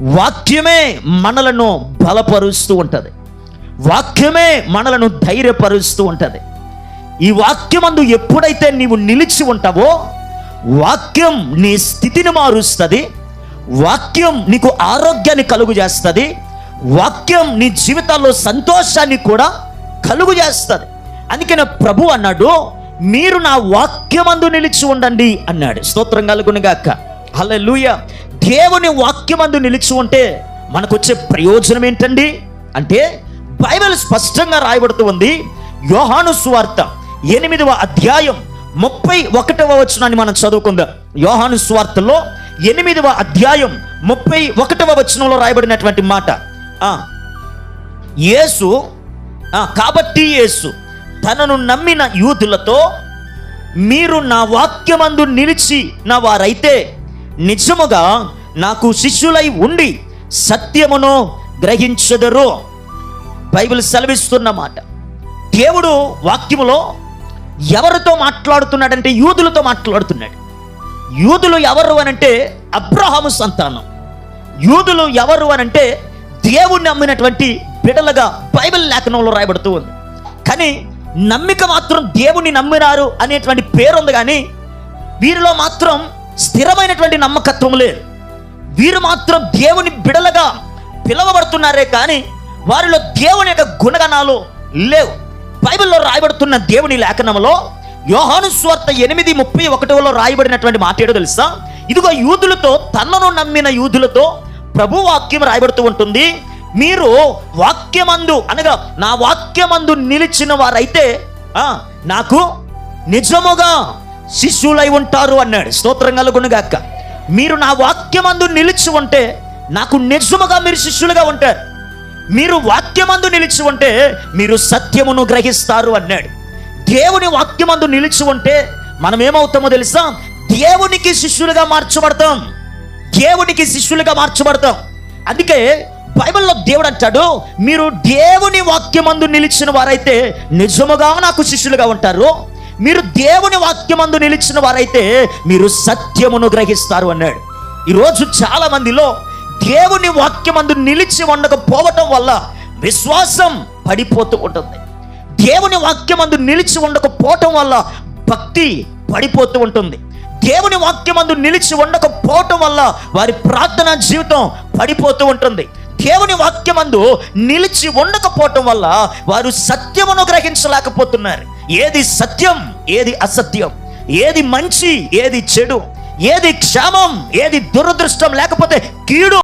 వాక్యమే మనలను బలపరుస్తూ ఉంటుంది. వాక్యమే మనలను ధైర్యపరుస్తూ ఉంటుంది. ఈ వాక్యమందు ఎప్పుడైతే నీవు నిలిచి ఉంటావో వాక్యం నీ స్థితిని మారుస్తుంది. వాక్యం నీకు ఆరోగ్యాన్ని కలుగు చేస్తుంది. వాక్యం నీ జీవితాల్లో సంతోషాన్ని కూడా కలుగు చేస్తుంది. అందుకనే ప్రభు అన్నాడు మీరు నా వాక్యమందు నిలిచి ఉండండి అన్నాడు. స్తోత్రం కలుగునిగాక. లూయ దేవుని వాక్యమందు నిలిచి ఉంటే మనకు వచ్చే ప్రయోజనం ఏంటండి? అంటే బైబిల్ స్పష్టంగా రాయబడుతూ ఉంది. యోహాను స్వార్త ఎనిమిదవ అధ్యాయం ముప్పై ఒకటవ వచనాన్ని మనం చదువుకుందాం. యోహాను స్వార్తలో ఎనిమిదవ అధ్యాయం ముప్పై ఒకటవ వచనంలో రాయబడినటువంటి మాట. యేసు కాబట్టి యేసు తనను నమ్మిన యూదులతో మీరు నా వాక్యమందు నిలిచి నా వారైతే నిజముగా నాకు శిష్యులై ఉండి సత్యమును గ్రహించదరు. బైబిల్ సెలవిస్తున్నమాట దేవుడు వాక్యములో ఎవరితో మాట్లాడుతున్నాడంటే యూదులతో మాట్లాడుతున్నాడు. యూదులు ఎవరు అనంటే అబ్రహాము సంతానం. యూదులు ఎవరు అనంటే దేవుణ్ణి నమ్మినటువంటి బిడలుగా బైబిల్ లేఖనంలో రాయబడుతూ ఉంది. కానీ నమ్మిక మాత్రం దేవుణ్ణి నమ్మినారు అనేటువంటి పేరు ఉంది కానీ వీరిలో మాత్రం స్థిరమైనటువంటి నమ్మకత్వం లేదు. వీరు మాత్రం దేవుని బిడలగా పిలవబడుతున్నారే కానీ వారిలో దేవుని యొక్క గుణగణాలు లేవు. బైబిల్లో రాయబడుతున్న దేవుని లేఖనంలో యోహాను స్వార్త ఎనిమిది ముప్పై ఒకటిలో రాయబడినటువంటి మాట ఏడో తెలుసా? ఇదిగో యూదులతో తనను నమ్మిన యూదులతో ప్రభు వాక్యం రాయబడుతూ ఉంటుంది. మీరు వాక్యమందు అనగా నా వాక్యమందు నిలిచిన వారైతే నాకు నిజముగా శిష్యులై ఉంటారు అన్నాడు. స్తోత్రం కలుగునుగాక మీరు నా వాక్యమందు నిలిచి ఉంటే నాకు నిజముగా మీరు శిష్యులుగా ఉంటారు. మీరు వాక్యమందు నిలిచి ఉంటే మీరు సత్యమును గ్రహిస్తారు అన్నాడు. దేవుని వాక్యమందు నిలిచి ఉంటే మనం ఏమవుతామో తెలుసా? దేవునికి శిష్యులుగా మార్చబడతాం. దేవునికి శిష్యులుగా మార్చబడతాం. అందుకే బైబిల్లో దేవుడు అంటాడు మీరు దేవుని వాక్యమందు నిలిచిన వారైతే నిజముగా నాకు శిష్యులుగా ఉంటారు. మీరు దేవుని వాక్యమందు నిలిచిన వారైతే మీరు సత్యమును గ్రహిస్తారు అన్నాడు. ఈరోజు చాలా మందిలో దేవుని వాక్యమందు నిలిచి ఉండకపోవటం వల్ల విశ్వాసం పడిపోతూ ఉంటుంది. దేవుని వాక్యమందు నిలిచి ఉండకపోవటం వల్ల భక్తి పడిపోతూ ఉంటుంది. దేవుని వాక్యమందు నిలిచి ఉండకపోవటం వల్ల వారి ప్రార్థన జీవితం పడిపోతూ ఉంటుంది. దేవుని వాక్యమందు నిలిచి ఉండకపోవటం వల్ల వారు సత్యమును గ్రహించలేకపోతున్నారు. ఏది సత్యం? ఏది అసత్యం ఏది మంచి ఏది చెడు ఏది క్షేమం ఏది దురదృష్టం లేకపోతే కీడు